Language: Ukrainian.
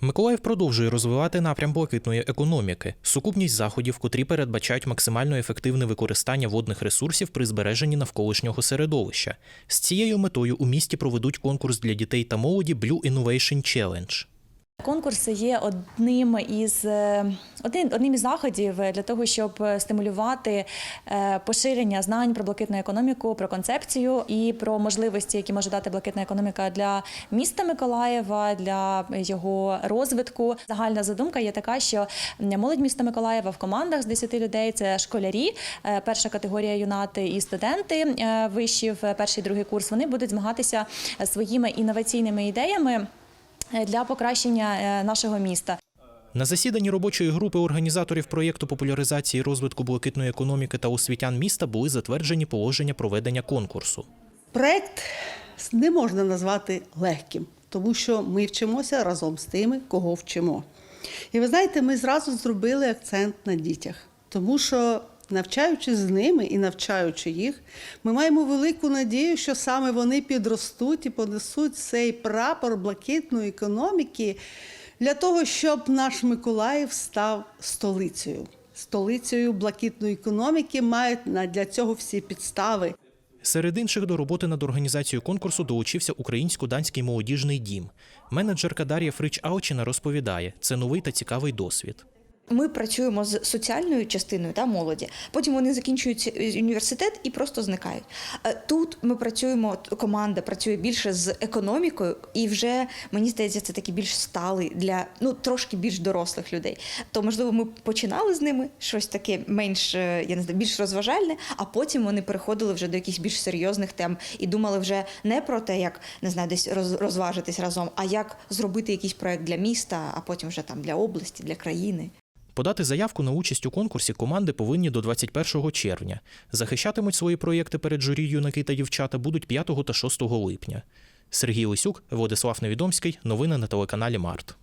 Миколаїв продовжує розвивати напрям блакитної економіки, сукупність заходів, котрі передбачають максимально ефективне використання водних ресурсів при збереженні навколишнього середовища. З цією метою у місті проведуть конкурс для дітей та молоді Blue Innovation Challenge. Конкурс є одним із е, один, одним із заходів для того, щоб стимулювати е, поширення знань про блакитну економіку, про концепцію і про можливості, які може дати блакитна економіка для міста Миколаєва, для його розвитку. Загальна задумка є така, що молодь міста Миколаєва в командах з 10 людей це школярі, е, перша категорія юнати і студенти вишів, перший другий курс. Вони будуть змагатися своїми інноваційними ідеями для покращення е, нашого міста. На засіданні робочої групи організаторів проєкту популяризації розвитку блакитної економіки та освітян міста були затверджені положення проведення конкурсу. Проект не можна назвати легким, тому що ми вчимося разом з тими, кого вчимо. І ви знаєте, ми зразу зробили акцент на дітях, тому що. Навчаючи з ними і навчаючи їх, ми маємо велику надію, що саме вони підростуть і понесуть цей прапор блакитної економіки для того, щоб наш Миколаїв став столицею. Столицею блакитної економіки мають для цього всі підстави. Серед інших до роботи над організацією конкурсу долучився українсько-данський молодіжний дім. Менеджерка Дар'я Фрич Алчина розповідає, це новий та цікавий досвід. Ми працюємо з соціальною частиною та молоді. Потім вони закінчують університет і просто зникають. Е, Тут ми працюємо, команда працює більше з економікою, і вже мені здається, це такий більш сталий для ну трошки більш дорослих людей. То можливо, ми починали з ними щось таке менш е, я не знаю, більш розважальне, а потім вони переходили вже до якихось більш серйозних тем і думали вже не про те, як не знаю, десь роз- розважитись разом, а як зробити якийсь проект для міста, а потім вже там для області, для країни. Подати заявку на участь у конкурсі команди повинні до 21 червня. Захищатимуть свої проєкти перед журі юнаки та дівчата будуть 5 та 6 липня. Сергій Лисюк, Владислав Невідомський. Новини на телеканалі Март.